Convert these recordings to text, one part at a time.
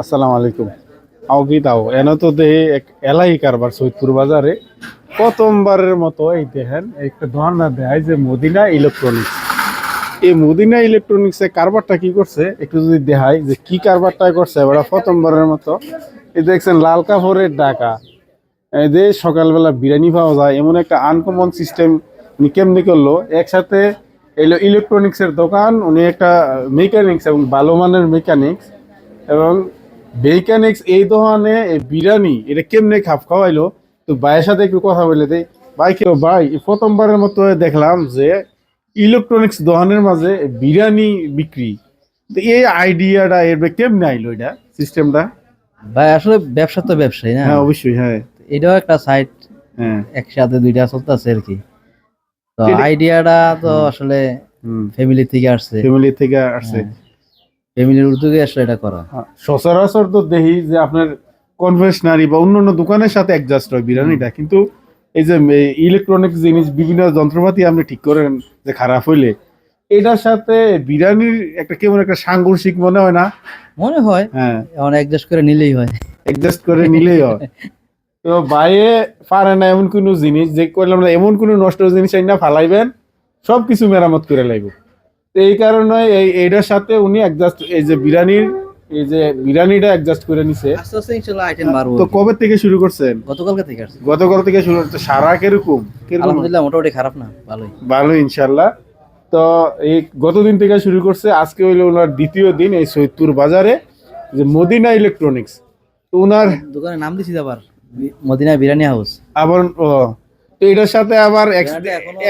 আসসালামু আলাইকুম। আও কি তাও এন তো দেহে এক এলাই কারবার সৈয়দপুর বাজারে। প্রথমবারের মতো এই দেখেন, একটা ধরনা দেয় যে মদিনা ইলেকট্রনিক্স। এই মদিনা ইলেকট্রনিক্সে কারবারটা কি করছে? একটু যদি দেখাই যে কি কারবারটা করছে, এবার প্রথমবারের মতো। এই দেখছেন, লাল কাপড়ের ডাকা। এই যে সকালবেলা বিরিয়ানি পাওয়া যায়, এমন একটা আনকমন সিস্টেম উনি কেমনি করল? একসাথে এলো ইলেকট্রনিক্সের দোকান, উনি একটা মেকানিক্স এবং ভালো মানের মেকানিক্স এবং মেকানিক্স এই দোকানে এই বিরিয়ানি এটা কেমনে খাপ খাওয়াইলো? তো ভাইয়ের সাথে একটু কথা বলে দেই। ভাই কেউ ভাই প্রথমবারের মতো দেখলাম যে ইলেকট্রনিক্স দোকানের মাঝে বিরিয়ানি বিক্রি। তো এই আইডিয়াটা এর কেমনে আইলো এটা সিস্টেমটা? ভাই আসলে ব্যবসা তো ব্যবসায়ী না। হ্যাঁ অবশ্যই হ্যাঁ। এটাও একটা সাইট হ্যাঁ। একসাথে দুইটা চলতেছে আর কি। তো আইডিয়াটা তো আসলে ফ্যামিলি থেকে আসছে। ফ্যামিলি থেকে আসছে। ফ্যামিলির উদ্যোগে আসলে এটা করা হ্যাঁ, সচরাচর তো দেখি যে আপনার কনভেনশনারি বা অন্য অন্য দোকানের সাথে অ্যাডজাস্ট হয় বিরিয়ানিটা। কিন্তু এই যে ইলেকট্রনিক জিনিস বিভিন্ন যন্ত্রপাতি আপনি ঠিক করেন যে খারাপ হইলে এটার সাথে বিরিয়ানির একটা কেমন একটা সাংঘর্ষিক মনে হয় না? মনে হয়। হ্যাঁ। এখন অ্যাডজাস্ট করে নিলেই হয়। অ্যাডজাস্ট করে নিলেই হয়। তো বাইরে পারে না এমন কোনো জিনিস যে করলাম না এমন কোনো নষ্ট জিনিস না ফালাইবেন সব কিছু মেরামত করে লাগবে তো এই কারণে এই এইটার সাথে উনি অ্যাডজাস্ট এই যে বিরিয়ানির এই যে বিরিয়ানিটা অ্যাডজাস্ট করে নিছে। আস্তে আস্তে আইটেম বাড়বো তো কবে থেকে শুরু করছেন? গতকালকে থেকে আসছে। গতকাল থেকে শুরু করতে সারা কীরকম? কীরকম? আলহামদুলিল্লাহ মোটামুটি খারাপ না ভালোই। ভালো ইনশাআল্লাহ তো এই গতদিন থেকে শুরু করছে। আজকে হইল ওনার দ্বিতীয় দিন এই সৈয়দপুর বাজারে যে মদিনা ইলেকট্রনিক্স তো ওনার দোকানের নাম দিছি আবার মদিনা বিরিয়ানি হাউস। আবার ও তো এটার সাথে আবার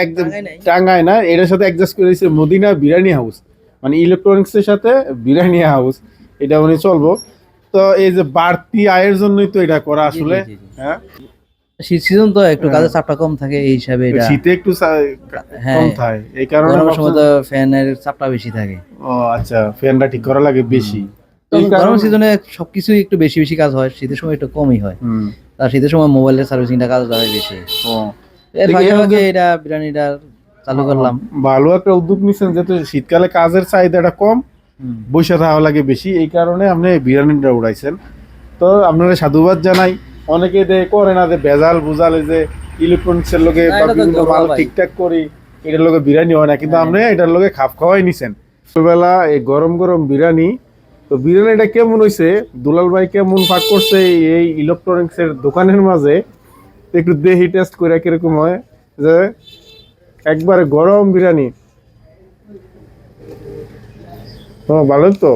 একদম টাঙ্গায় না এটার সাথে অ্যাডজাস্ট মদিনা বিরিয়ানি হাউস। মানে ইলেকট্রনিক্স এর সাথে বিরিয়ানি হাউস এটা উনি চলবো। তো এই যে বাড়তি আয়ের জন্যই তো এটা করা আসলে। হ্যাঁ? শীত সিজন তো একটু কাজের চাপটা কম থাকে এই হিসাবে এটা। শীতে একটু হ্যাঁ। কম থাকে এই কারণে গরমের সময় তো ফ্যানের চাপটা বেশি থাকে। ও আচ্ছা ফ্যানটা ঠিক করা লাগে বেশি। গরম সিজনে সবকিছুই একটু বেশি বেশি কাজ হয় শীতের সময় একটু কমই হয়। আর শীতের সময় মোবাইলের সার্ভিসিংটা কাজ হয় বেশি। ও। এর ফাঁকে এটা বিরিয়ানিটা চালু করলাম। ভালো একটা উদ্যোগ যেহেতু শীতকালে কাজের চাহিদাটা কম বসে থাকা লাগে বেশি এই কারণে আপনি বিরিয়ানিটা উড়াইছেন। তো আপনারা সাধুবাদ জানাই অনেকে করে না যে ভেজাল বুঝাল যে ইলেকট্রনিক্সের লোকে বা বিভিন্ন মাল ঠিকঠাক করি এটার লোকে বিরিয়ানি হয় না কিন্তু হ্যাঁ। আপনি এটার লোকে খাপ খাওয়াই নিছেন। ছোটবেলা এই গরম গরম বিরিয়ানি তো বিরিয়ানিটা কেমন হইছে? দুলাল ভাই কেমন ফাঁক করছে এই ইলেকট্রনিক্স এর দোকানের মাঝে? একটু দেহি টেস্ট করে কীরকম হয়? যে একবারে গরম বিরিয়ানি। ও, ভালো তো?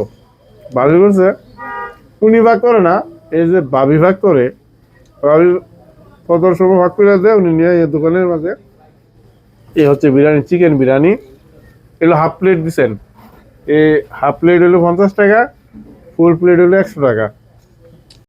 ভালো করছে উনি ভাগ করে না, এই যে বাবি ভাগ করে, বাবি কত সময় ভাগ করে দেয়, উনি নিয়ে দোকানের মাঝে। এই হচ্ছে বিরিয়ানি চিকেন বিরিয়ানি। এগুলো হাফ প্লেট দিছেন। এই হাফ প্লেট হলো পঞ্চাশ টাকা ফুল প্লেট হলো একশো টাকা।